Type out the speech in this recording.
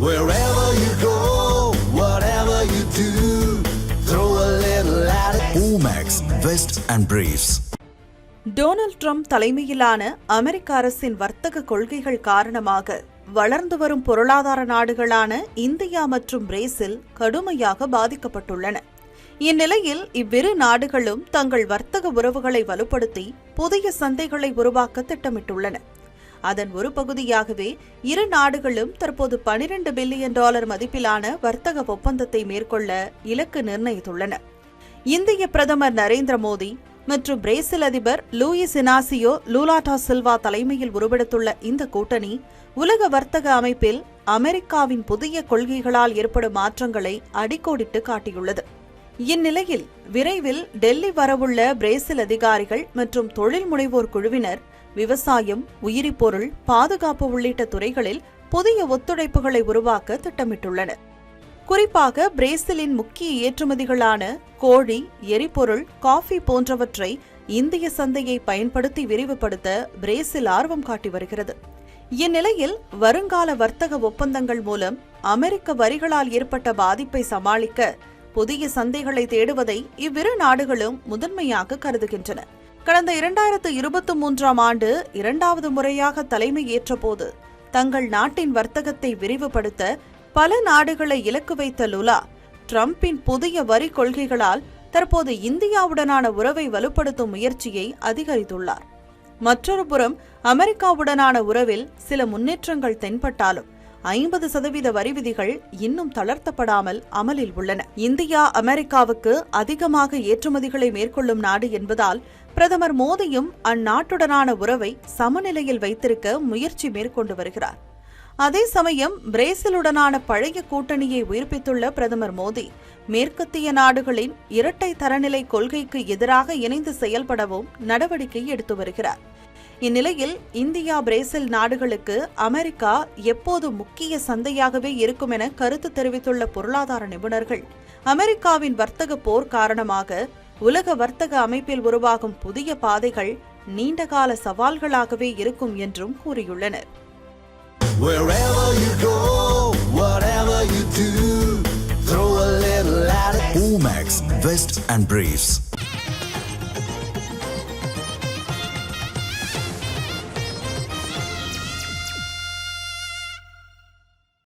Wherever you go, whatever you do, throw a little at it. Omax, Vest and Briefs. Donald Trump தலைமையிலான அமெரிக்க அரசின் வர்த்தக கொள்கைகள் காரணமாக வளர்ந்து வரும் பொருளாதார நாடுகளான இந்தியா மற்றும் பிரேசில் கடுமையாக பாதிக்கப்பட்டுள்ளன இந்நிலையில் இவ்விரு நாடுகளும் தங்கள் வர்த்தக உறவுகளை வலுப்படுத்தி புதிய சந்தைகளை உருவாக்க திட்டமிட்டுள்ளன அதன் ஒரு பகுதியாகவே இரு நாடுகளும் தற்போது 12 பில்லியன் டாலர் மதிப்பிலான வர்த்தக ஒப்பந்தத்தை மேற்கொள்ள இலக்கு நிர்ணயித்துள்ளன. இந்திய பிரதமர் நரேந்திர மோடி மற்றும் பிரேசில் அதிபர் லூயிஸ் இனாசியோ லூலாட்டா சில்வா தலைமையில் உருவெடுத்துள்ள இந்த கூட்டணி உலக வர்த்தக அமைப்பில் அமெரிக்காவின் புதிய கொள்கைகளால் ஏற்படும் மாற்றங்களை அடிக்கோடிட்டு காட்டியுள்ளது. இந்நிலையில் விரைவில் டெல்லி வரவுள்ள பிரேசில் அதிகாரிகள் மற்றும் தொழில் முனைவோர் குழுவினர் விவசாயம் உயிரிப்பொருள் பாதுகாப்பு உள்ளிட்ட துறைகளில் புதிய ஒத்துழைப்புகளை உருவாக்க திட்டமிட்டுள்ளனர் குறிப்பாக பிரேசிலின் முக்கிய ஏற்றுமதிகளான கோழி எரிபொருள் காஃபி போன்றவற்றை இந்திய சந்தையை பயன்படுத்தி விரிவுபடுத்த பிரேசில் ஆர்வம் காட்டி வருகிறது. இந்நிலையில் வருங்கால வர்த்தக ஒப்பந்தங்கள் மூலம் அமெரிக்க வரிகளால் ஏற்பட்ட பாதிப்பை சமாளிக்க புதிய சந்தைகளை தேடுவதை இவ்விரு நாடுகளும் முதன்மையாக கருதுகின்றன. கடந்த இரண்டாயிரத்து இருபத்தி மூன்றாம் ஆண்டு இரண்டாவது முறையாக தலைமை ஏற்றபோது தங்கள் நாட்டின் வர்த்தகத்தை விரிவுபடுத்த பல நாடுகளை இலக்கு வைத்த லுலா டிரம்பின் புதிய வரி கொள்கைகளால் தற்போது இந்தியாவுடனான உறவை வலுப்படுத்தும் முயற்சியை அதிகரித்துள்ளார். மற்றொரு புறம் அமெரிக்காவுடனான உறவில் சில முன்னேற்றங்கள் தென்பட்டாலும் ஐம்பது சதவீத வரி விதிகள் இன்னும் தளர்த்தப்படாமல் அமலில் உள்ளன. இந்தியா அமெரிக்காவுக்கு அதிகமாக ஏற்றுமதிகளை மேற்கொள்ளும் நாடு என்பதால் பிரதமர் மோடியும் அந்நாட்டுடனான உறவை சமநிலையில் வைத்திருக்க முயற்சி மேற்கொண்டு வருகிறார். அதே சமயம் பிரேசிலுடனான பழைய கூட்டணியை உயிர்ப்பித்துள்ள பிரதமர் மோடி மேற்கத்திய நாடுகளின் இரட்டை தரநிலை கொள்கைக்கு எதிராக இணைந்து செயல்படவும் நடவடிக்கை எடுத்து வருகிறார். இந்நிலையில் இந்தியா பிரேசில் நாடுகளுக்கு அமெரிக்கா எப்போது முக்கிய சந்தையாகவே இருக்கும் என கருத்து தெரிவித்துள்ள பொருளாதார நிபுணர்கள் அமெரிக்காவின் வர்த்தக போர் காரணமாக உலக வர்த்தக அமைப்பில் உருவாகும் புதிய பாதைகள் நீண்டகால சவால்களாகவே இருக்கும் என்றும் கூறியுள்ளனர். Omax, Vest and Briefs.